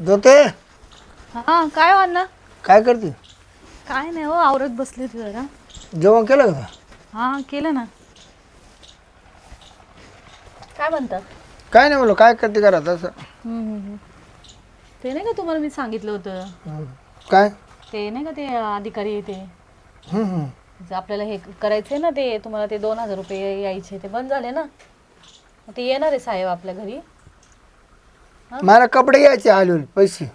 दोते हा काय हो अण्णा? काय करते? काय नाही हो आवरत बसले होते जरा. जेवण केलं का? हा केलं ना. काय म्हणता? काय नाही बोलो काय करते घरात असं. ते नाही का तुम्हाला मी सांगितलं होतं? हं. काय? ते नाही का ते अधिकारी ते? हं, हं. जे आपल्याला हे करायचंय ना ते तुम्हाला ते दोन हजार रुपये यायचे ते बंद झाले ना? मग ते येणार आहे साहेब आपल्या घरी. मला कपडे घ्यायचे आले पैसे.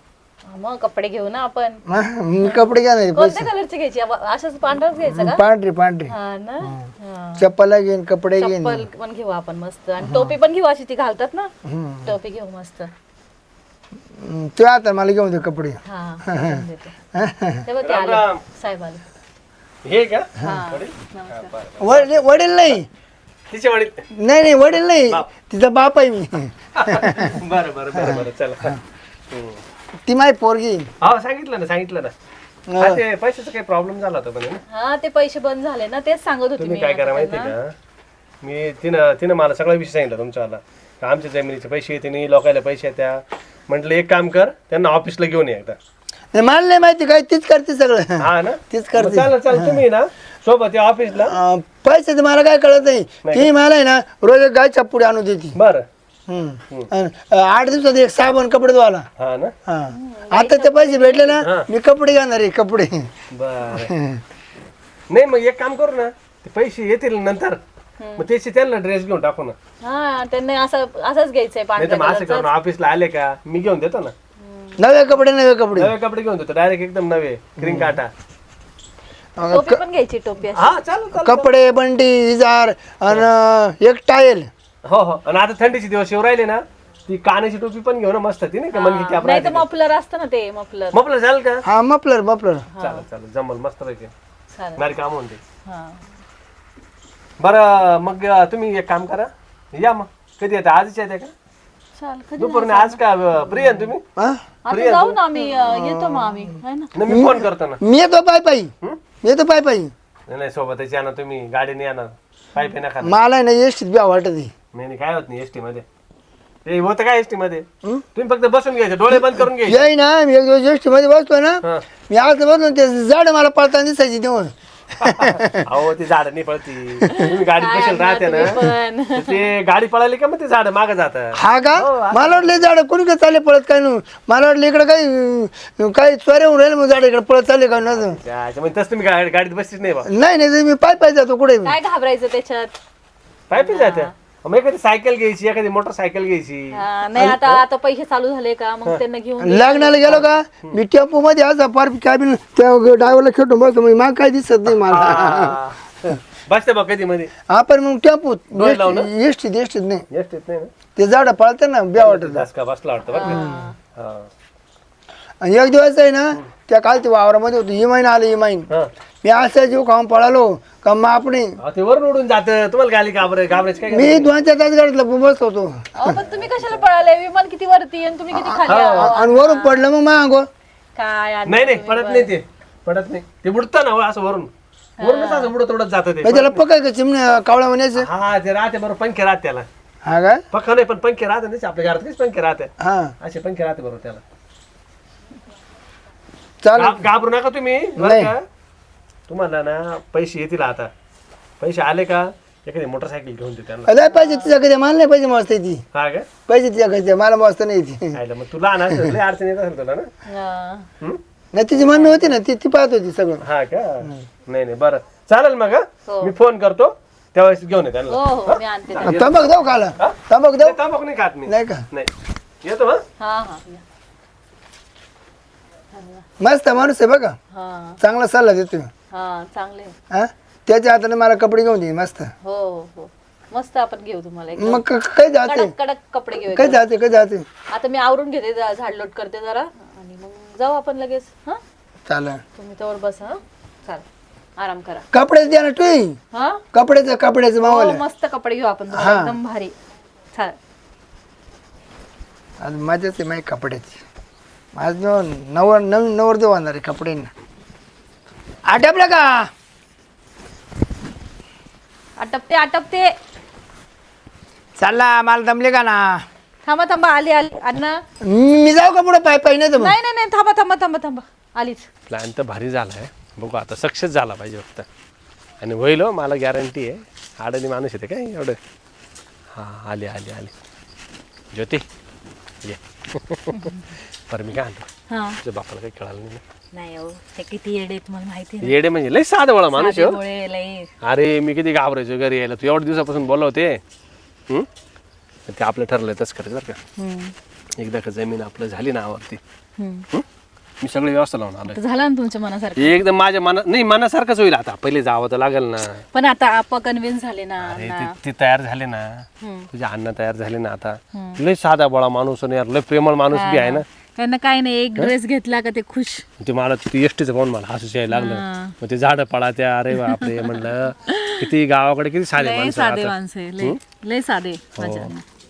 मग कपडे घेऊ ना आपण. हा, मी कपडे घेणार आहे कोणत्या कलरचे घ्यायचे? अब- असंच पांढरच घ्यायचं का? पैसे पांढरे पांढरे. हा ना? हा. चप्पल घेईन कपडे घेईन. चप्पल पण घेऊ आपण मस्त. आणि टोपी पण घेऊ अशी ती घालतात ना. टोपी घेऊ मस्त. तू आता मला घेऊन दे कपडे. हा घेऊन देते. ते बघ ते आले साहेब आले. हे का हा नमस्कार. वडील वडील नाही. तिचे वडील? नाही नाही वडील नाही. तिचा बाप आहे मी. बरं बरं बरं बरं चला. हम्म. ती माझी पोरगी. हा सांगितलं ना सांगितलं ना. हा, ते पैशाचा काही प्रॉब्लेम झाला होता पण हा ते पैसे बंद झाले ना तेच सांगत होते तुम्ही मी काय आता करा माहिती त्यांना. का? मी तिनं तिनं मला सगळा विषय सांगितला तुमच्यावाला. का आमच्या जमिनीचे पैसे येते नाही लोकायला पैसे येत्या. म्हटलं एक काम कर त्यांना ऑफिसला घेऊन ये एकदा. नाही, मला नाही माहिती काय तीच करते सगळं. हा ना? तीच करते. चालेल चालेल तुम्ही ना. सोबत या ऑफिसला? अं, पैसे मला काय कळत नाही. ती मला आहे ना रोज एक गायच्या पुढे आणून देते. बरं. हं. अन्, अं, आठ दिवसात एक साबण कपडे धुवाला हा ना? हा. आता ते पैसे भेटले ना मी कपडे घेणार आहे कपडे. बर. नाही मग एक काम करू ना ते पैसे येतील नंतर. मग त्याचे त्यांना ड्रेस घेऊन टाकू ना. हा त्यांनी असं असंच घ्यायचंय नाही तर पांढऱ्या मग असं करून ऑफिसला आले का मी घेऊन देतो ना. नवे कपडे नवे कपडे. नवे कपडे घेऊन देतो डायरेक्ट एकदम नवे क्रीम काटा. टोपी पण घ्यायची टोपी अशी. हा चालेल चालेल कपडे बंडी इजार आणि एक टायल. हो हो. आणि आता थंडीचे दिवस येऊ राहिले ना ती कानाची टोपी पण घेऊ ना मस्त ती नाही का कॅप नाही तर मफलर असतं ना ते मफलर. मपलं चालेल का? हा मफलर मफलर. चालेल चालेल. जमल मस्त पैकी. चालेल. भारी काम होऊन ते हा. बरं मग अं, तुम्ही एक काम करा. या मग. कधी येते? आजच येते का? चाल कधी दुपारने आज का फ्री आहे ना तुम्ही? हा? आता जाऊ ना आम्ही अं, येतो मग आम्ही. है ना? नाही, मी फोन करतो ना. मी येतो पाय पायी हं? येतो पाय पायी. नाही नाही सोबतच या ना तुम्ही. गाडीने या ना. पायपी नका मला आहे ना एसटीत बी वाटत आहे. नाही नाही, काय होत नाही एसटी मध्ये ते होतं काय एसटी मध्ये तुम्ही फक्त बसून घ्यायचे. डोळे बंद करून घ्यायचे. येई ना मी एक दिवस एसटी मध्ये बसतो ना. हा. मी आज बसलो ते झाड मला पळताना दिसायची तेव्हा. अहो ती झाड नाही पळती. तुम्ही गाडी बसेल राहते ना? पण. तर ते गाडी पळाली का मग ते झाड माग जात? हा का? मला वाटलं झाड कोणी काय चालले पळत काय नाही. मला वाटलं इकडे काही अं, काही चोऱ्या होऊन राहिले मग झाड इकडे पळत चालले का नव्हतं म्हणजे तसं तुम्ही गा- गाडीत बसतीच नाही बा. नाही नाही मी पाय पाय जातो कुठे काय घाबरायचं त्याच्यात? पायपी जात्या मग एखादी सायकल घ्यायची एखादी मोटरसायकल घ्यायची. हा, नाही आता आता पैसे चालू झाले का? मग त्यांना घेऊन लग्नाला गेलो का? मी टेम्पो मध्ये असा पार कॅबिन त्या ड्रायव्हरला खेटून बसतो म्हणजे मला काही दिसत नाही मला. हा. बसते बा कधी मध्ये. आपण मग टेम्पोत डोळे लावून? एसटीत एसटीत नाही. येत नाही ना? ते झाड पळतात ना ब्या वाटत धसका बसला वाटतं बरं का? हा. आणि एक दिवस आहे ना त्या काल ते वावरामध्ये होतो. इमाईन आलं इमाईन हा. मी असा जीव खाऊन पळालो का मग आपण. अहो, ते वरून उडून जात. तुम्हाला गाली घाबर घाबरायचं काय मी दोन चार तास गाडीतला बसत होतो. अहो पण तुम्ही कशाला पळाले? विमान किती वरती आणि तुम्ही किती खाली? आणि वरून पडलं मग मागो. काय नाही नाही पडत नाही ते. पडत नाही. ते बुडतं ना हो, असं वरून. वरूनच असं बुडत उडत जात ते. त्याला पकाय का चिमण्या कावळा म्हणायचं? हा ते राहते बरोबर पंखे राहते त्याला. हा का पक्का नाही पण पंखे राहते ना आपल्या घरात पंखे राहते. हा. असे पंखे राहते बरोबर त्याला. चाल घाब- घाबरू नका तुम्ही बरं नाही. का? तुम्हाला ना पैसे येतील आता. पैसे आले का एखादी मोटरसायकल घेऊन दे त्यांना. लय पाहिजे तुझ्याकडे मला नाही पाहिजे मस्त ती हा का? पाहिजे तुझ्याकडे मला मस्त नाही ती आयला मग तुला लय अडचण येत असेल तुला ना? हा. हं? नाही तिची मम्मी होती ना ती ती पाहत होती सगळं. हा का? नाही नाही बरं. चालेल मग हं? हो. मी फोन करतो त्यावेळेस घेऊन ये त्यांना. हो हो मी आणते ते. तंबाख देऊ खाला तंबाख देऊ? नाही, तांबाखू नाही खात मी. नाही का? नाही. येतो मग हा हा या. मस्त माणूस आहे बघा. हा. चांगला सल्ला देतो हा चांगले. हा? त्याच्या हाताने मला कपडे घेऊन दे मस्त. हो हो. मस्त आपण घेऊ तुम्हाला एकदम. मग क- काही जाते? कडक कडक कपडे घेऊ काही जाते काही जाते? आता मी आवरून घेते जा- झाडलोट करते जरा. आणि मग जाऊ आपण लगेच हा? चालेल. तुम्ही तवर बस हा? चालेल. आराम करा. कपडेच द्या ना तू हा? कपड्याचं कपड्याचं हो मावाला. मस्त कपडे घेऊ आपण तुम्हाला एकदम भारी. चालेल. आज मजाच आहे माझी कपड्याची. आज नवर नवीन नवर देऊ आणणार आहे कपडे आटपलं का? आटपते आटपते. चालला मला दमले का ना? थांबा थांबा आली आली. अण्णा? मी जाऊ का पुढे? पाय पाय नाही तर मग नाही नाही नाही. थांबा थांबा थांबा थांबा. आलीच. प्लॅन तर भारी झाला आहे बघू आता सक्सेस झाला पाहिजे फक्त. आणि होईल हो मला गॅरंटी आहे. आडणी माणूस येते काय? एवढं. हां आली आली आली. ज्योती ये. बरं मी काय हा. तुझ्या बापाला काही कळालं नाही ना. नाही हो ते किती येडे आहेत तुम्हाला माहिती आहे येडे म्हणजे लय साधं वळा माणूस आहे हो. लई. अरे मी किती घाबरायचो घरी यायला. तू एवढ्या दिवसापासून बोलवते हं? ते आपलं ठरलं तसं करायचं बरं का? हम्म, एकदा का जमीन आपलं झाली ना हम्म. हं? मी सगळी व्यवस्था लावून आलोय. तर झालं ना तुमच्या मनासारखं? एकदम माझ्या मना नाही मनासारखंच होईल आता. पहिले जावं तर लागेल ना. पण आता आप कन्व्हिन्स झाले ना अरे. ते- ते तयार झाले ना. हम्म. तुझे अन्न तयार झाले ना आता. लय साधा बळा माणूस आणि यार. लय प्रेमळ माणूस बी आहे ना. त्यांना काय नाही एक ड्रेस घेतला का ते खुश. ते मला ते एसटीचं पाहून मला हसूच यायला लागलं. मग ते झाडं पळा त्या अरे बापरे म्हणलं किती गावाकडे किती साधे लय माणसं साधे. माणसे लय. लय साधे हो.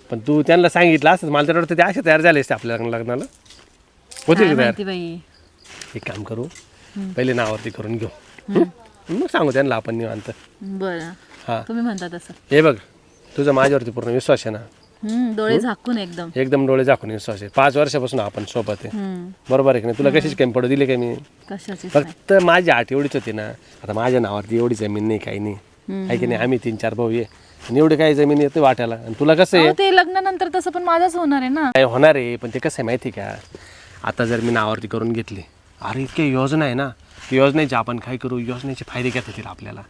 पण तू त्यांना सांगितलं असत मला तर वाटतं ते असे तयार झाले असते आपल्या लग्नाला. होतील काय का तयार? माहिती बाई. एक काम करू पहिले नावावरती करून घेऊ. हं? मग सांगू त्यांना आपण निवांत. बरं. हा. तुम्ही म्हणता तसं. हे बघ तुझा माझ्यावरती पूर्ण विश्वास आहे ना. डोळे झाकून एकदम. एकदम डोळे झाकून विश्वास आहे. पाच वर्षापासून आपण सोबत आहे. बरोबर आहे की नाही? तुला कशीच कमी पडू दिली का मी? फक्त माझी आठ एवढीच होती ना. आता माझ्या नावावरती एवढी जमीन नाही काही नाही. आहे की नाही? आम्ही तीन चार भाऊ आहे. आणि एवढी काही जमीन येते वाट्याला. आणि तुला कसं आहे? ते लग्नानंतर तसं पण माझाच होणार आहे ना. काय होणार आहे. पण ते कसं आहे माहिती का? आता जर मी नावावरती करून घेतली. अरे इतके योजना आहे ना. योजनेचे आपण काय करू? योजनेचे फायदे घेता येतील आपल्याला.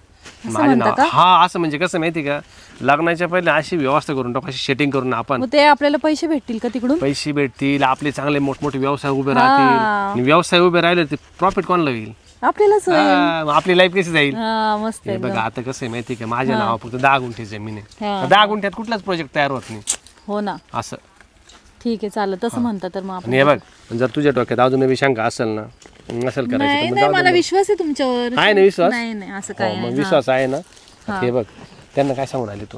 माझ्या नाव हा असं म्हणजे कसं माहिती का? लग्नाच्या पहिले अशी व्यवस्था करून टाकू अशी सेटिंग करून आपण. मग ते आपल्याला पैसे भेटतील का तिकडून? पैसे भेटतील आपले चांगले मोठमोठे व्यवसाय उभे राहतील. आणि व्यवसाय उभे राहिले ते प्रॉफिट कोणाला होईल? आपल्यालाच होईल. हा, मग आपली लाईफ कशी जाईल? हा मस्त हे आहे बघा आता कसं आहे माहिती का? माझ्या नावा फक्त दहा गुंठे जमीन आहे. हा. दहा गुंठ्यात कुठलाच प्रोजेक्ट तयार होत नाही. हो ना. असं. ठीक आहे चालेल. तसं म्हणता तर मग आपण. आणि हे बघ जर तुझ्या डोक्यात अजून नवी शंका असेल ना असेल करायचं नाही तर मग नाही मला विश्वास आहे तुमच्यावर. आहे ना विश्वास? नाही नाही असं हो, काय विश्वास आहे ना? हे. बघ. त्यांना काय सांगून आली तू?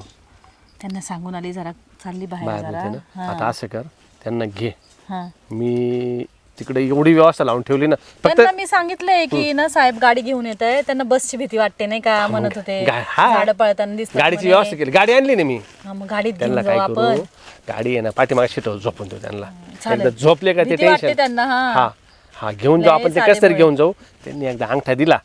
त्यांना सांगून आली जरा चालली बाहेर बाहेर जरा. होते ना? आता असं कर त्यांना घे. हा. मी तिकडे एवढी व्यवस्था लावून ठेवली ना फक्त त्यांना मी सांगितलंय की ना साहेब गाडी घेऊन येत आहे त्यांना बसची भीती वाटते नाही का? म्हणत होते. गा- हा. झाडं पळताना दिसतात गाडीची म्हणे. व्यवस्था केली. गाडी आणली ना मी. हा, मग गाडीत त्यांना घेऊन काय जाऊ करू? आपण गाडी आहे ना पाठीमागे शिटव झोपून देऊ त्यांना. चालेल. एकदा झोपले का ते भीती वाटते टेन्शन त्यांना हा. हा. हा घेऊन जाऊ. आपण ते कसं तरी घेऊन जाऊ. त्यांनी एकदा अंगठा दिला.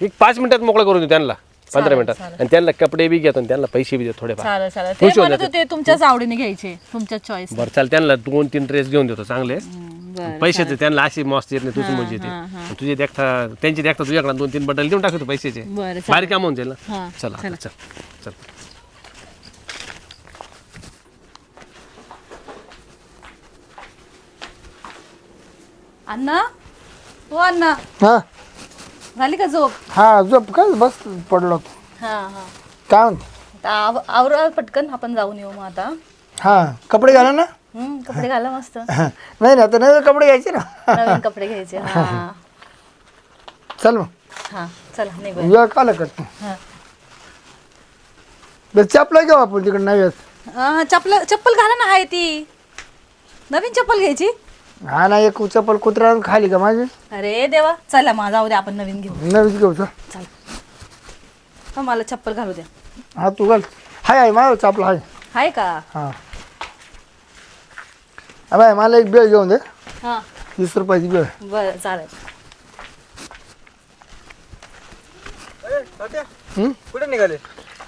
की पाच मिनिटात मोकळं करून देऊ त्यांना. पंधरा मिनिटात. आणि त्यांना कपडे बी घेतो आणि त्यांना पैसे बी देतो थोडेफार. चालेल चालेल. ते खुश होऊन म्हणत होते तुमच्याच आवडीने घ्यायचे. तुमच्याच चॉईस बरं चाल त्यांना दोन तीन ड्रेस घेऊन देतो चांगले. पैसे ते त्यांना अशी मस्त येत नाही तुझी मजा येते तुझे देखता त्यांची देखता तुझ्याकडे दोन तीन बटल देऊन टाकतो पैशाचे. बरं बारीक काम होऊन जाईल ना. हा चल आता, चल. चल. अण्णा हो अण्णा. हा. झाली का झोप? हा झोप काय बस पडलो होतो. हा हा. काय म्हणते? आता आव- आवरा पटकन आपण जाऊन येऊ मग आता. हा कपडे घाला ना. हम्म, कपडे घाला मस्त. हा. नाही ना आता नवे कपडे घ्यायचे ना. नवीन कपडे घ्यायचे हा. चल मग. हा चला निघूया. वेळ काला करतो. हा. बस चपला घेऊ आपण तिकडे नव्यात. हा, चप्पल चप्पल घाला ना आहे ती. नवीन चप्पल घ्यायची? हा ना एक चप्पल कुत्रा खाली का माझे? अरे देवा चला मग जाऊ द्या आपण नवीन घेऊ. नवीच घेऊ चल. चल. हा, मला चप्पल घालू द्या. हा तू घाल. हाय आहे माझं चपला हाय. आहे का? हा. बाय मला एक बेळ घेऊन दे. हा. वीस रुपयाची बेळ. बरं चालेल. हं? कुठे निघाले?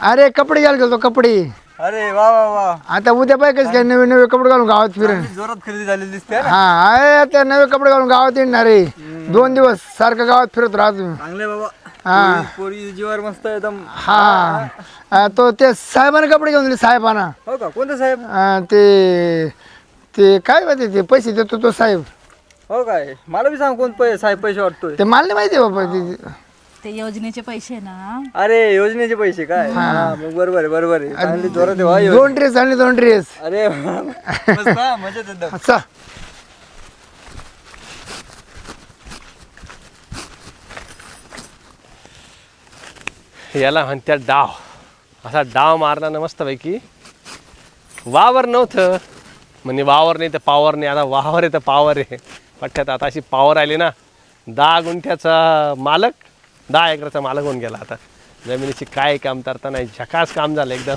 अरे कपडे घ्यायला गेलो कपडे. अरे वा वा वा. आता उद्या पाय कसं काय नवे नवे कपडे घालून गावात फिरेन? जोरात खरेदी झालेली दिसते हा? हा आहे आता नवे कपडे घालून गावात येणार रे दोन दिवस सारखं गावात फिरत राहतो चांगले बाबा. हा. पोरी- पोरी जीवावर मस्त एकदम. हा. तो ते साहेबांना कपडे घेऊन दिले साहेबांना. हो का? कोणतं साहेब? ते ते काय माहिती ते? पैसे देतो तो साहेब. हो काय? मला बी सांग कोण पै साहेब पैसे वाटतोय. ते मला नाही माहिती बाबा ते- ते योजनेचे पैसे ना. अरे योजनेचे पैसे काय? हा, मग बरोबर आहे बरोबर आहे. चांगली जोरात आहे वा योजना. दोन ड्रेस आणि दोन ड्रेस. अरे वा, मस्त हा, मजेत एकदम. अच्छा याला म्हणत्यात डाव. असा डाव मारला ना मस्तपैकी वावर नव्हतं. म्हणजे वावर नाही तर पावर नाही आता वावर आहे तर पावर आहे. पठ्ठ्यात आता अशी पावर आली ना. दहा गुंठ्याचा मालक दहा एकराचा मालक होऊन गेला आता. जमिनीची काय काम करता नाही झकास काम झालं एकदम.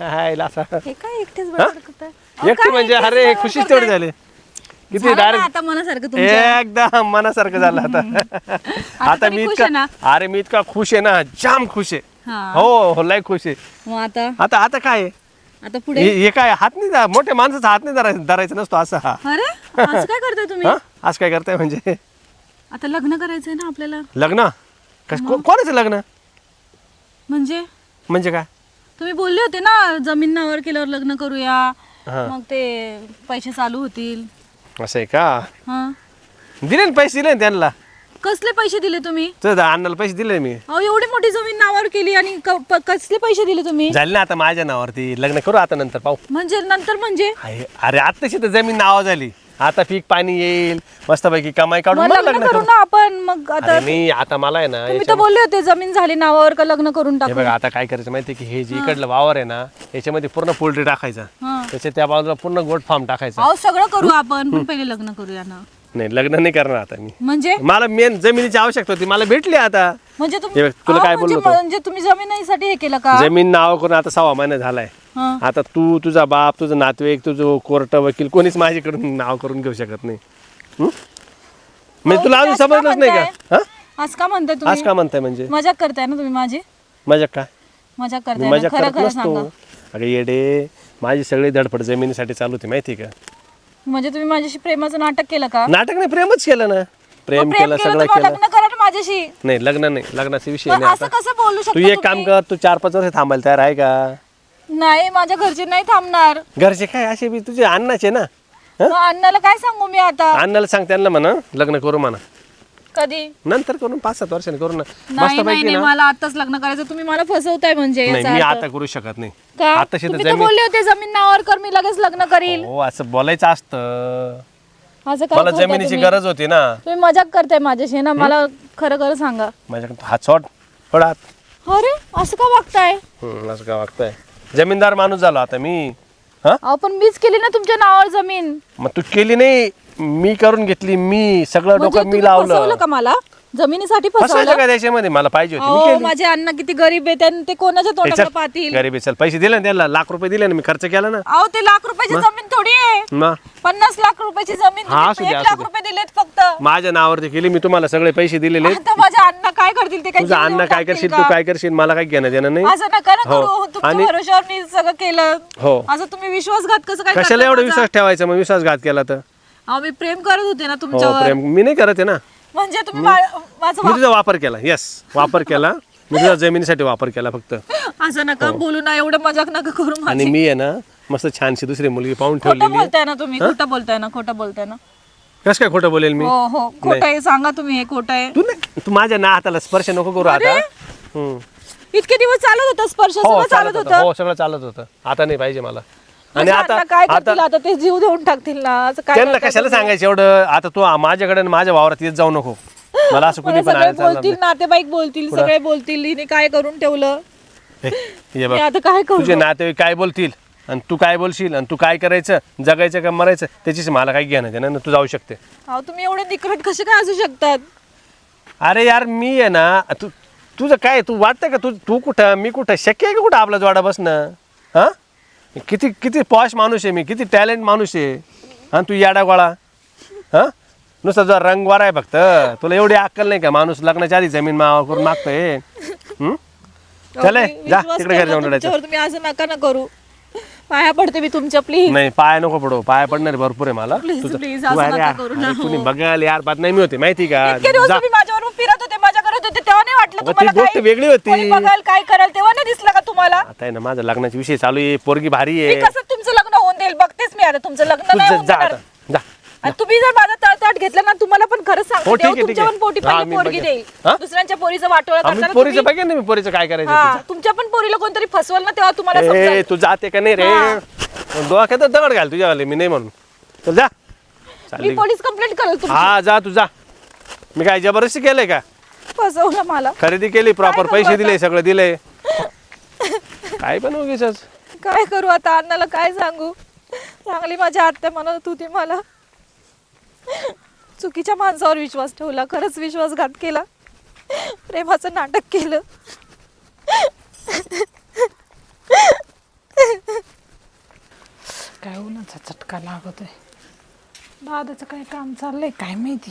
हायला असं हे काय एकटेच बडबड करताय? एकटी म्हणजे अरे खुशीच तेवढी झाली. किती झालं ना डायरेक्ट आता मनासारखं तुमच्या. एकदम मनासारखं झालं आता. आता तरी मी खुश इतका ना? अरे मी इतका खुश आहे ना जाम खुश आहे. हा. हो हो लय खुश आहे. मग आता? आता आता काय आहे? आता पुढे? हे हे काय हात नाही धा- मोठ्या माणसाचा हात नाही धरायचा धरायचा नसतो असा हा. अरे असं काय करताय तुम्ही? हा? आज काय करताय म्हणजे? आता लग्न करायचंय ना आपल्याला? लग्न? कस को- कोणाचं लग्न? म्हणजे? म्हणजे काय? तुम्ही बोलले होते ना जमीन नावावर केल्यावर लग्न करूया. हा. मग ते पैसे चालू होतील. असं आहे का? हा. दिले ना पैसे दिले ना त्यांना. कसले पैसे दिले तुम्ही? तर अण्णाला पैसे दिले मी. अहो एवढी मोठी जमीन नावावर केली आणि क- प- कसले पैसे दिले तुम्ही? झाले ना आता माझ्या नावावरती. लग्न करू आता नंतर पाहू. म्हणजे नंतर म्हणजे? आहे. अरे आत्ताशी तर जमीन नाव झाली. आता पीक पाणी येईल मस्तपैकी कमाई काढून मग मग लग्न करू ना आपण मग आता अरे मी आता मला आहे ना तुम्ही तर बोलले होते जमीन झाली नावावर का लग्न करून हे टाकू बघा आता काय करायचं माहिती की हे जे इकडलं वावर आहे ना याच्यामध्ये पूर्ण पोल्ट्री टाकायचा. हा. त्याच्या त्या बाजूला पूर्ण गोट फार्म टाकायचा. अहो सगळं करू आपण पण पहिले लग्न करूया ना. नाही लग्न नाही करणार आता मी. म्हणजे? मला मेन जमिनीची आवश्यकता होती मला भेटली आता. म्हणजे हे बघ, तुला अहो, काय म्हणजे बोललो होतो? म्हणजे तुम्ही जमिनीसाठी हे केलं का? जमीन नाव करून आता सहा महिना झालाय. हा. आता तू तुझा बाप तुझं नातेवाईक तुझं कोर्ट वकील कोणीच माझ्याकडून नाव करून घेऊ शकत नाही. हं? म्हणजे तुला अजून का समजलंच नाही का? हा? असं का म्हणताय आज तुम्ही का म्हणताय म्हणजे? मजाक करताय ना तुम्ही माझी? मजा काय मजाक मी करताय ना? खरं करत खरं नसतो. सांगा. अगं येडे माझी सगळी धडपड जमिनीसाठी चालू होती माहिती का? म्हणजे तुम्ही माझ्याशी प्रेमाचं नाटक केलं का? नाटक नाही प्रेमच केलं ना. प्रेम मग केलं सगळं तर मग केलं. लग्न करा ना माझ्याशी. नाही लग्न नाही लग्नाचा विषय पण नाही असं आता कसं बोलू तू शकता एक काम कर तू चार पाच वर्ष थांबायला तयार आहे का? नाही माझ्या घरचे नाही थांबणार. घरचे काय असे बी तुझे अण्णाचे ना? हं? मग अण्णाला काय सांगू मी आता? अण्णाला सांग त्यांना म्हणा लग्न करू म्हणा. कधी? नंतर करून पाच सात वर्षांनी करू ना. नाही नाही मस्तपैकी नाही ना. मला आताच लग्न करायचं तुम्ही मला फसवताय म्हणजे नाही याचा मी अर्थ. आता करू शकत नाही. का? आता शेतात तुम्ही तर जमीन बोलले होते जमीन नावावर कर मी लगेच लग्न करील. हो असं बोलायचं असतं. असं काय मला जमिनीची तुम्ही? गरज होती ना. तुम्ही मजाक करताय माझ्याशी ना मला खरं खरं सांगा. माझ्याकडे हात सोड पडात अरे असं का वागताय? असं काय वागताय? जमीनदार माणूस झालो आता मी. हा? अहो पण मीच केली ना तुमच्या नावावर जमीन. मग तू केली नाही मी करून घेतली मी सगळं म्हणजे डोकं मी तुम्ही लावलं. फसवलं का मला? जमिनीसाठी फसवायचं फसवलं का त्याच्यामध्ये मला पाहिजे होती मी अहो केली. माझे अण्णा किती गरीब आहे त्यां- ते कोणाच्या हे तोंडाकडे चल, पाहतील? गरीब चल. पैसे दिले ना त्याला लाख रुपये दिले ना मी खर्च केला ना. अहो ते लाख रुपयाची जमीन मग पन्नास लाख रुपयाची जमीन हा, असू तुम्ही दे, एक असू लाख दे. रुपये दिलेत फक्त. माझ्या नावावरती केली मी तुम्हाला सगळे पैसे दिलेले. आता माझे अण्णा काय करतील ते काय तुझा जीव अण्णा देऊन काय टाकतील करशील? तू काय करशील मला काय घेणं देणं नाही. असं नका ना हो. करू तुमच्या आणि- भरोशावर मी सगळं केलं. हो. असं तुम्ही विश्वासघात कसं काय कशाला करता एवढा माझा? विश्वास ठेवायचा मग विश्वासघात केला तर? अहो मी प्रेम करत होते ना हो तुमच्यावर. प्रेम. मी नाही करत आहे ना. म्हणजे तुम्ही मा- माझं मी तुझा वापर केला येस वापर केला. मी तुझ्या जमिनीसाठी वापर केला फक्त. वा- असं नका बोलू ना एवढं मजाक नका करू हो. आणि मी आहे ना मस्त छानशी दुसरी मुलगी पाहून खोटं ठेवलेली बोलताय ना तुम्ही खोटं बोलताय ना खोटं बोलताय ना. कस काय खोटं बोलेल मी? हो हो खोटं आहे सांगा तुम्ही हे खोटं आहे. तू नाही तू माझ्या ना हाताला स्पर्श नको करू आता. हम्म. इतके दिवस चालत होतं स्पर्श हो सगळं चालत चालत होतं. होतं. हो सगळं चालत होतं. आता नाही पाहिजे मला. आणि आता काय आता करतील आता? ते जीव देऊन टाकतील ना असं काय त्यांना कशाला? सांगायचं एवढं? आता तू माझ्याकडे आणि माझ्या वावरात येत जाऊ नको. मला असं कुणी मला पण सगळे आलं चालणार बोलतील नातेवाईक बोलतील सगळे बोलतील हिने काय करून ठेवलं? नाही. हे हे बघ. मी आता काय करू तुझे नातेवाईक काय बोलतील? आणि तू काय बोलशील? आणि तू काय करायचं? जगायचं का मरायचं? त्याच्याशी मला काही घेणं देणं नाही. तू जाऊ शकते. अहो तुम्ही एवढे निकट कसे काय असू शकतात? अरे यार मी आहे ना तू तुझं काय तू वाटतं का तू तू कुठं मी कुठं? शक्य आहे का कुठं आपला जोडा बसणं? हां? किती किती पॉश माणूस आहे मी किती टॅलेंट माणूस आहे. हां तू याडा गोळा. हां? नुसता तुझा रंग वारा आहे फक्त. तुला एवढी अक्कल नाही का? माणूस लग्नाच्या आधी जमीन मावा करून मागतोय? हं? चल ए, मी जा विश्वास तिकडे घरी जाऊन रडायचं. तुमच्यावर, तुम्ही असं नका ना करू. पाया पडते मी तुमच्या प्लीज नाही पाय नको पडो पाय पडणार भरपूर आहे मला Please, तुझं- please, तू असं अरे, नका अरे, करू ना, हो. कुणी बघाल यार बदनामी होते माहिती का इतके दिवस जा. तुम्ही माझ्यावर फिरत होते माझ्या करत होते तेव्हा नाही वाटलं अगं, ती तुम्हाला गोष्ट काही? वेगळी होती. कोणी बघाल काय कराल तेव्हा नाही दिसलं का तुम्हाला आता आहे ना माझा लग्नाचा विषय चालू आहे पोरगी भारी मी आहे कसं तुमचं लग्न होऊन देईल बघतेच मी आता तुमचं लग्न नाही होऊन जा. आता आणि तुम्ही जर माझा तळतळ घेतला ना तुम्हाला पण खरंच हो, सांगते ठीक आहे, तेव्हा ठीक तुमच्या आहे. पण पोटी हा, पहिली मी पोरगी बघेन. देईल. हा? दुसऱ्यांच्या पोरीचं वाटोळं आम्ही करताना पोरीचं तुम्ही- बघेन ना मी पोरीचं काय करायचं हा तुमच्या पण पोरीला कोणतरी फसवल ना तेव्हा तुम्हाला ते. समजेल. ए तू जाते का नाही रे? डोक्यात दगड घाल तुझ्यावाले मी नाही म्हणून. चल जा. मी चालली. पोलीस कंप्लेंट करेल तुमची. हा जा तू जा. मी काय जबरदस्ती केलंय का? फसवलं मला. खरेदी केली प्रॉपर करू पैसे आता? दिले सगळं दिले. काय पण उगीच काय करू आता अण्णाला काय सांगू? चांगली माझ्या आत्या म्हणत होती मला. चुकीच्या माणसावर विश्वास ठेवला खरंच विश्वासघात केला. प्रेमाचं नाटक केलं. काय उन्हाचा चटका लागतोय? दादाचं काय काम चाललंय काय माहिती?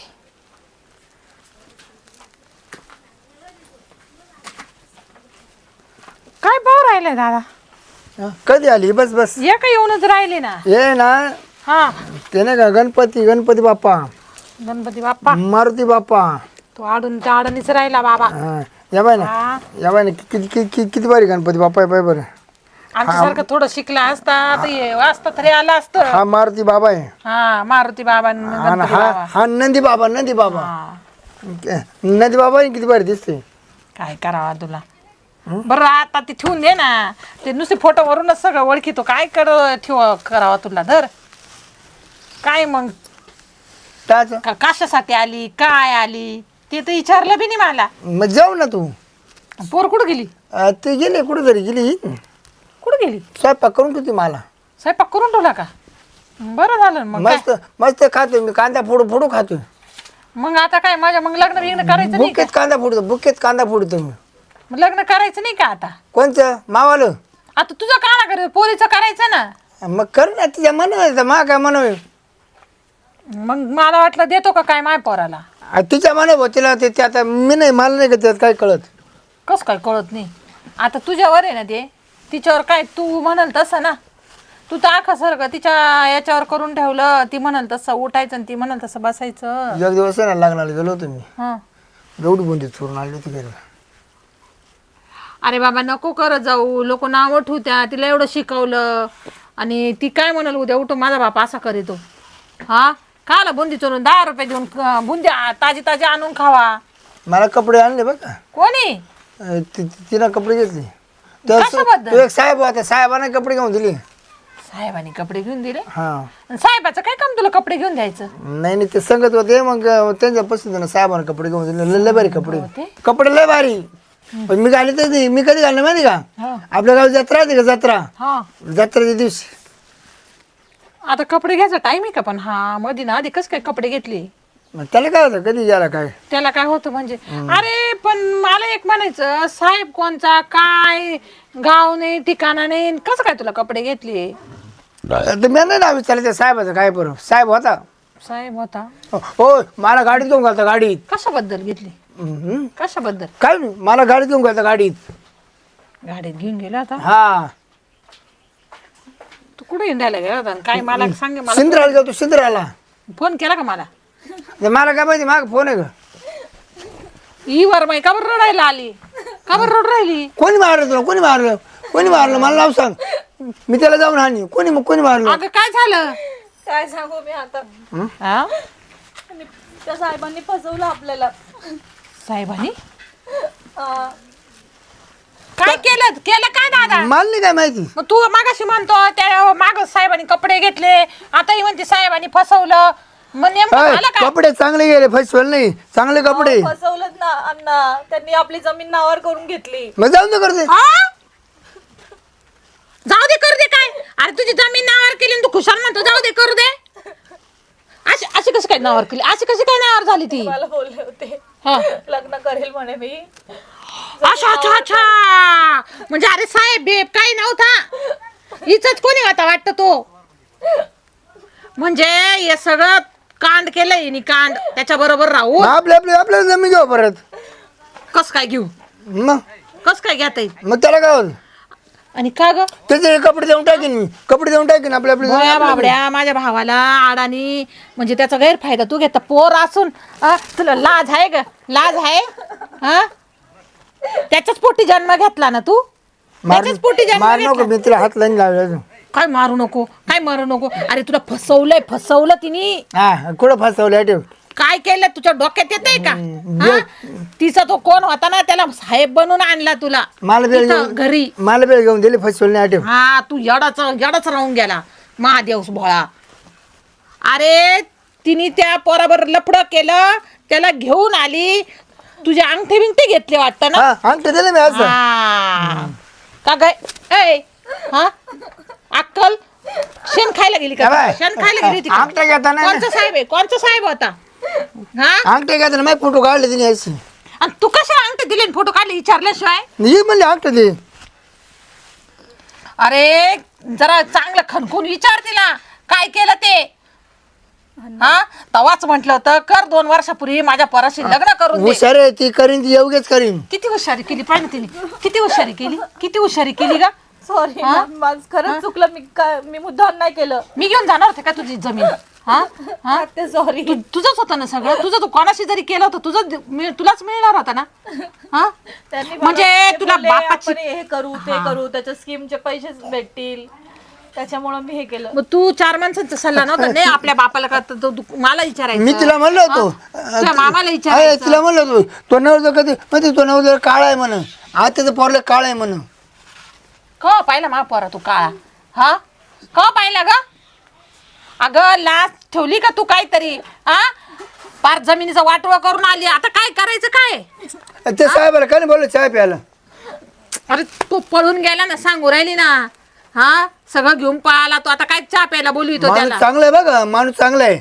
काय भाव राहिलंय दादा? कधी आली? बस बस. ये का येऊनच राहिले ना? ये ना. हा. ते नाही का गणपती गणपती बाप्पा? गणपती बाप्पा. मारुती बाप्पा. तो आडून त्या आडणीच राहिला बाबा. हा. या बाय ना हा. या बाय ना किती बारी गणपती बाप्पा पाय बरं. आमच्यासारखं थोडं शिकला असता तर ये वाचता तरी आला असतं. हा मारुती बाबा आहे. हा मारुती बाबा आणि हा गणपती हा बाबा. हा नंदी बाबा नंदी बाबा. हा. नंदी बाबा किती बारी दिसते. काय करावा तुला? बरं आता ते ठेवून दे ना. ते नुसते फोटो वरूनच सगळं ओळखीतो काय कर ठेव करावा तुला धर. काय मग? टाच का कशासाठी आली? काय आली? ते तर विचारलं बी नाही मला. मग जाऊ ना तू. पोर कुठं गेली? आ, ते गेले कुठं तरी गेली. कुठं गेली? स्वयंपाक करून ठेवते मला. स्वयंपाक करून ठेवला का? बरं झालं मग काय? मस्त मस्त खातो मी कांदा फोडू फोडू खातो मग आता काय माझ्या मग लग्न बिग्न करायचं नाही का? बुकेत कांदा फोडतो बुकेत कांदा फोडतो मी. मग लग्न करायचं नाही का आता? कोणचं? मावालं. आता तुझं का ना कर पोरीचं करायचं ना? मग कर ना तिच्या मन मा काय म्हणावे मग मला वाटलं देतो का काय माय पोराला? तिच्या म्हणावं तिला ते ते आता मी नाही मला नाही का त्यात काय कळत. कसं काय कळत नाही? आता तुझ्यावर आहे ना ते तिच्यावर काय तू म्हणाल तसं ना? तू तर आखा सारखं तिच्या याच्यावर करून ठेवलं ती म्हणाल तसं उठायचं आणि ती म्हणाल तसं बसायचं. एक दिवस आहे ना लग्नाला गेलो होतो मी. हं. बुंदी चोरून आली होती घरी. अरे बाबा नको करत जाऊ. लोक नाव ठेवत्या तिला एवढं शिकवलं. आणि ती काय म्हणाल उद्या उठून माझा बाप असा करीतो हा? खाला बुंदी चोरून दहा रुपये देऊन क- बुंदी आ- ताजी ताजी आणून खावा. मला कपडे आणले बघ. का कोणी? अं, ति- ति- तिनं कपडे घेतले. तर कशाबद्दल? तो एक साहेब होता साहेबाने कपडे घेऊन दिले. साहेबांनी कपडे घेऊन दिले? हा. आणि साहेबाचं काय काम तुला कपडे घेऊन द्यायचं? नाही नाही ते संगत होते मग अं, त्यांच्या पसंतीनं साहेबाने कपडे घेऊन दिले. लय- लय भारी कपडे. होते? कपडे लय भारी. पण मी घालतच नाही. मी कधी घालणार माहिती का? हा. आपल्या गावात जत्रा होती का जत्रा? हा. जत्रेच्या दिवशी. आता कपडे घ्यायचा टाइम आहे का पण? हा मधी ना आधी कस काय कपडे घेतले? मग त्याला काय होतं? कधी गेला काय? त्याला काय होतं म्हणजे? अरे पण मला एक म्हणायचं साहेब कोणचा काय गाव नाही ठिकाणा नाही कसं काय तुला कपडे घेतले? तर मी नाही ना विचारलं त्या साहेबाचं काय बरं. साहेब होता. साहेब होता? हो मला गाडीत घेऊन घालता गाडीत. कशाबद्दल घेतली? हम्म. कशाबद्दल? काय नाही मला गाडीत घेऊन घालता गाडीत. गाडीत घेऊन गेला होता? हा. कुठे हिंडायला गेला होता आणि काय मला सांग मला सिंद्राला गेलो सिंद्राला. फोन केला का मला? ते मला काय माहिती माग फोन आहे का ही वर माई का बरं रडायला आली? का बरं रड राहिली? कोणी मारलं तुला? कोणी मारलं? कोणी मारलं? मला नाव सांग. मी त्याला जाऊन हानी कोणी कोणी मारलं? अगं काय झालं? काय सांगू मी आता? हा? आणि त्या साहेबांनी फसवलं आपल्याला. साहेबांनी? अं, काय केलं? केलं काय दादा? मला नाही काय माहिती. मग तू मागाशी म्हणतो त्या माग साहेबांनी कपडे घेतले आता ही म्हणते साहेबांनी फसवलं. मग नेमकं अय, झालं काय? कपडे चांगले गेले फसवेल नाही. चांगले कपडे. फसवलंच ना अण्णा. त्यांनी आपली जमीन नावावर करून घेतली. मग जाऊन दे करते. हा? जाऊ दे करू दे काय? अरे तुझी जमीन नावावर केली आणि तू खुशाल म्हणतो जाऊ दे करू दे अशी अशी कशी काय नावावर केली? अशी कशी काय नावावर झाली ती? मला बोलले होते. हा. लग्न करेल म्हणे मी. अच्छा अच्छा अच्छा म्हणजे अरे साहेब बेब काही नव्हता. हिच कोणी होता वाटतं तो? म्हणजे हे सगळं कांड केलंय हिने कांड. त्याच्या बरोबर राहू. मग आपले आपले आपल्याला जमीन घेऊ परत. कस काय घेऊ? मग? कस काय घेता येईल? मग त्याला काय आणि का ग? त्याचे कपडे देऊन टाकेन मी. कपडे देऊन टाकेन आपले आपले गोया बाबड्या माझ्या भावाला आडानी. म्हणजे त्याचा गैरफायदा. तू घेता पोर असून अ, तुला लाज आहे ग? लाज आहे? हा त्याच्याच पोटी जन्म घेतला ना तू? त्याच्याच पोटी जन्म मार नको घेतला मी तिला हात लाईन लावला काय मारू नको काय मारू नको? अरे तुला फसवलंय फसवलं तिने. हा कुठं फसवलं ठेव काय केलं? तुझ्या डोक्यात येतंय का? हा? तिचा तो कोण होता ना त्याला साहेब बनून आणला तुला. मला इथं घेऊन घरी. मला घेऊन दिली फसवलं नाही आठव हा तू येडाच येडाच राहून गेला. महादेव भोळा. अरे तिने त्या पोराबर लफड केलं त्याला घेऊन आली तुझे अंगठे बिंगठे घेतले वाटतं ना? हा अंगठे दिले मी हा. का गाय ऐ हा? अक्कल शेण खायला गेली का? काय बाय? शेण खायला गेली होती का? अंगठा घेताना कोणचा साहेब आहे? कोणचा साहेब होता? हा? अंगठे घेताना मी फोटो काढले तिने आणि तू कशा अंगठे दिले फोटो काढले विचारल्याशिवाय? ये म्हणले अंगठे दे. अरे जरा चांगलं खणकून विचार तिला. काय केलं ते? हा? तवाच म्हंटल होतं कर दोन वर्षापूर्वी माझ्या पराशी लग्न करून दे. हुशार आहे ती करीन ती योग्यच करीन. किती हुशारी केली पाहिजे तिने? किती हुशारी केली? किती हुशारी केली का सॉरी माझं खरंच चुकलं मी काय मी मुद्दाम नाही केलं. मी घेऊन जाणार होते का तुझी जमीन? हा? हा? ते सॉरी तू तुझंच होतं ना सगळं? तुझं तू कोणाशी जरी केलं होतं तुझं दे- मिळ- तुलाच मिळणार होता ना? हा? त्यांनी मला म्हणजे ते तुला बोलले, बापाची- आपण हे करू ते करू त्याच्या स्कीमचे पैसे भेटतील. त्याच्यामुळं मी हे केलं. मग तू चार माणसांचा सल्ला नव्हता? नाही आपल्या बापाला का तर तू मला विचारायचं. मी तिला म्हणलो होतो. तुझ्या मामाला आहे, विचारायचं. तिला म्हणलो होतो. तो नवरदेव कधी म्हणजे तो नवरदेव काळा आहे म्हण आज त्याचं पोरलं काळा आहे म्हण का पाहिला मा पोरा तू काळा? हा? का पाहिला ग? अगं लाच ठेवली का तू काहीतरी? हा? पार जमिनीचा वाटोळा करून आली. आता काय करायचं काय? ते साहेबाला काय नाही बोललो चहा प्यायला. अरे तू पळून गेला ना सांगू राहिली ना. हा? सगळं घेऊन पळाला तू. आता काय चहा प्यायला बोलवितो माणूस त्याला? चांगला आहे बघा माणूस चांगला आहे.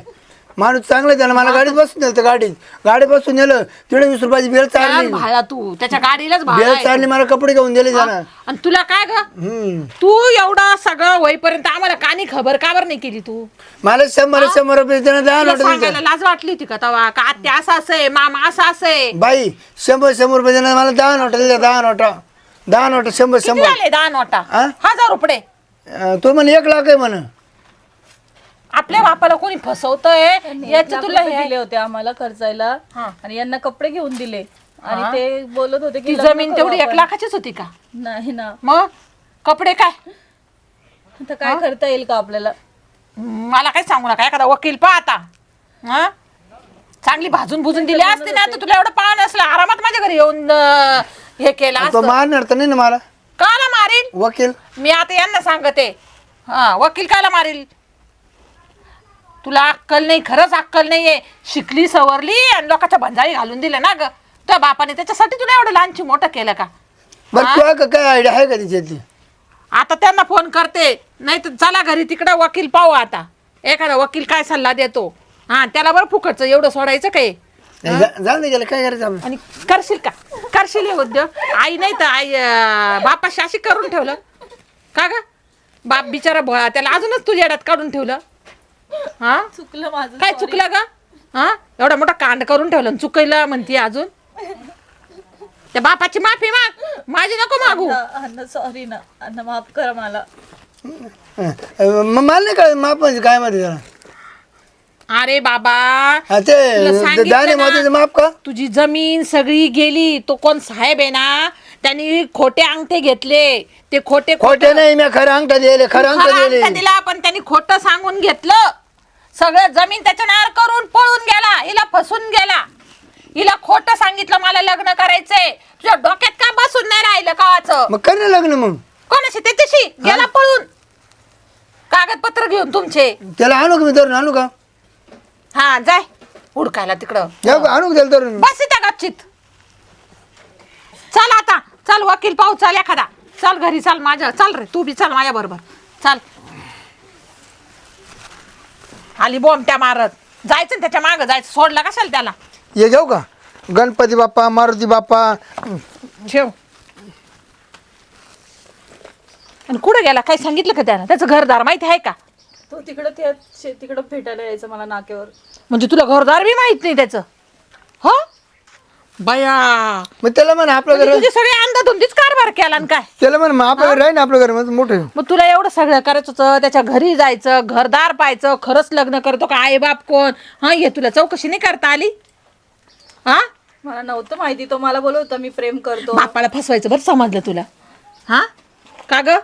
माणूस चांगला आहे त्याला. मला गाडीत बसून नेलं गाडीत गाडीत. बसून नेलं तिकडे वीस रुपयाची बेल चालली. भाळा तू. त्याच्या गाडीलाच भाळा बेल आहे. चालली मला कपडे घेऊन दिले जाणार आणि तुला काय ग? हम्म. तू एवढा सगळं होईपर्यंत आम्हाला कानी खबर का बरं नाही केली तू? मला शंभर शंभर रुपये द्या तुला लाज वाटली होती का तवा? का आत्या असं असे मामा असं असे बाई शंभर शंभर रुपये देणं मला दहा नोटा दिल्या दहा नोटा. दहा नोटा शंभर किती शंभर. झाले दहा नोटा? हा? हजार रुपये. अं, तो म्हणे एक लाख आहे म्हण. आपल्या बापाला कोणी फसवतंय? याचे तुला हे दिले होते आम्हाला खर्चायला हा. आणि यांना कपडे घेऊन दिले. आणि ते बोलत होते ती की लग्न जमीन करू तेवढी एक आपण. लाखाचीच होती का? नाही ना. मग? कपडे काय? आता काय करता येईल का आपल्याला? मला काय सांगू नका. एखादा वकील पहा आता. हा? चांगली भाजून भुजून दिली असते ना तर तुला एवढं पाहणं असलं आरामात माझ्या घरी येऊन अं, हे केलं तो असतं. मारणार तर नाही ना मला. काला मारील वकील. मी आता यांना सांगते. हा वकील काला मारील तुला अक्कल नाही खरंच अक्कल नाहीये. शिकली सवरली आणि लोकांच्या भंजाळी घालून दिल्या ना ग. तुझ्या बापाने त्याच्यासाठी तुला एवढं लहानची मोठं केलं का? बरं तुला का- काय आयडिया आहे का तिच्यातली आता त्यांना फोन करते. नाही तर चला घरी तिकडं वकील पाहू आता. एखादा वकील काय सल्ला देतो? हा त्याला बरं फुकटचं एवढं सोडायचं काय नाही, जा- जाऊ दे गेलं काय करायचं? आणि करशील का? करशील हे उद्योग? आई नाही तर आई अं, बापाशी अशी करून ठेवलं. का ग? बाप बिचारा भोळा त्याला अजूनच तुझ्या येड्यात काढून ठेवलं. हा? चुकलं माझं काय sorry. चुकलं का हा? एवढा मोठा कांड करून ठेवलं आणि चुकलं म्हणते अजून. त्या बापाची माफी माग. माझी नको मागू. अण्णा अण्णा सॉरी ना. अण्णा माफ करा मला. मग मला नाही कळत माप म्हणजे काय मध्ये त्याला? अरे बाबा तुला ते सांगितलं दाणे ना. मध्ये माप का? तुझी जमीन सगळी गेली. तो कोण साहेब आहे ना त्यांनी खोटे अंगठे घेतले. ते खोटे खोटे नाही मी खरं अंगठा दिले खरं अंगठा खरा दिले पण त्यांनी खोटं सांगून घेतलं. सगळं जमीन त्याच्या नार करून पळून गेला हिला फसून गेला. हिला खोटं सांगितलं मला लग्न करायचंय. तुझ्या डोक्यात का बसून नाही राहिलं कावाचं मग कर ना लग्न मग. कोणाशी? त्याच्याशी? गेला पळून. कागदपत्र घेऊन तुमचे. त्याला आणू का मी धरून आणू का? हा जाय. हुडकायला तिकडं. जाऊ का? आणू त्याला धरून बस त्या गपचित. चल आता. चल वकील पाहू चल एखादा. चल घरी चल माझ्या चल रे तू बी चल माझ्या बरोबर चल. आली बोमट्या मारत. जायचं ना त्याच्या मागं जायचं. सोडलं कशाला त्याला? ये जाऊ का? गणपती बाप्पा मारुती बाप्पा. ठेव. आणि कुठं गेला? काही सांगितलं का त्यानं? त्याचं घरदार माहिती आहे का? तो तिकडं त्या शे- तिकडं भेटायला यायचं मला नाक्यावर. म्हणजे तुला घरदार बी माहीत नाही त्याचं? हो? बया! मग त्याला म्हणा आपलं घर तुझे सगळे अंधाधुंदीच कारभार केला आणि काय? त्याला म्हणा मग आपलं घर राहील ना आपलं घर मग मोठं मग तुला एवढं सगळं करायचं होतं त्याच्या घरी जायचं घरदार पाहायचं खरंच लग्न करतो का? आई बाप कोण? हा हे तुला चौकशी नाही करता आली? हा? मला नव्हतं माहिती तो मला बोलत होता मी प्रेम करतो. बापाला फसवायचं बरं समजलं तुला. हा? का ग?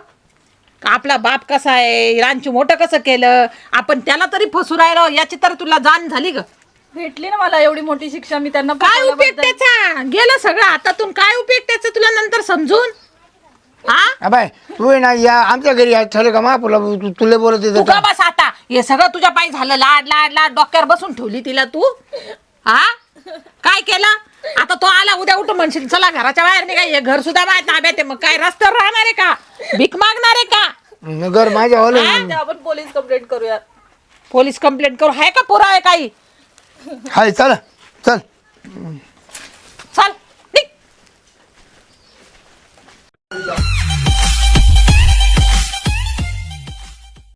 आपला बाप कसा आहे? रांची मोठं कसं केलं? आपण त्याला तरी फसू राहिलो याची तर तुला जाण झाली ग. भेटली ना मला एवढी मोठी शिक्षा मी त्यांना काय उपयोग फसवल्याबद्दल. त्याचा? गेलं सगळं हातातून. काय उपयोग त्याचा तुला नंतर समजून? हा हा बाय तू ना या आमच्या घरी या ठरलं का महापुला? तुला बोलत तू का बस आता. हे सगळं तुझ्या पायी झालं. लाड लाड लाड. डोक्यावर बसून ठेवली तिला तू. हा काय केलं? आता तो आला उद्या उठ म्हणशील चला घराच्या बाहेर निघा हे घर सुद्धा बाहेर ताब्यात आहे. मग काय रस्त्यावर राहणार आहे का? भीक मागणार आहे का? घर माझ्या आपण पोलीस कंप्लेंट करूया पोलीस कंप्लेंट करू? आहे का पुरा आहे काही? हाय चल चल. चल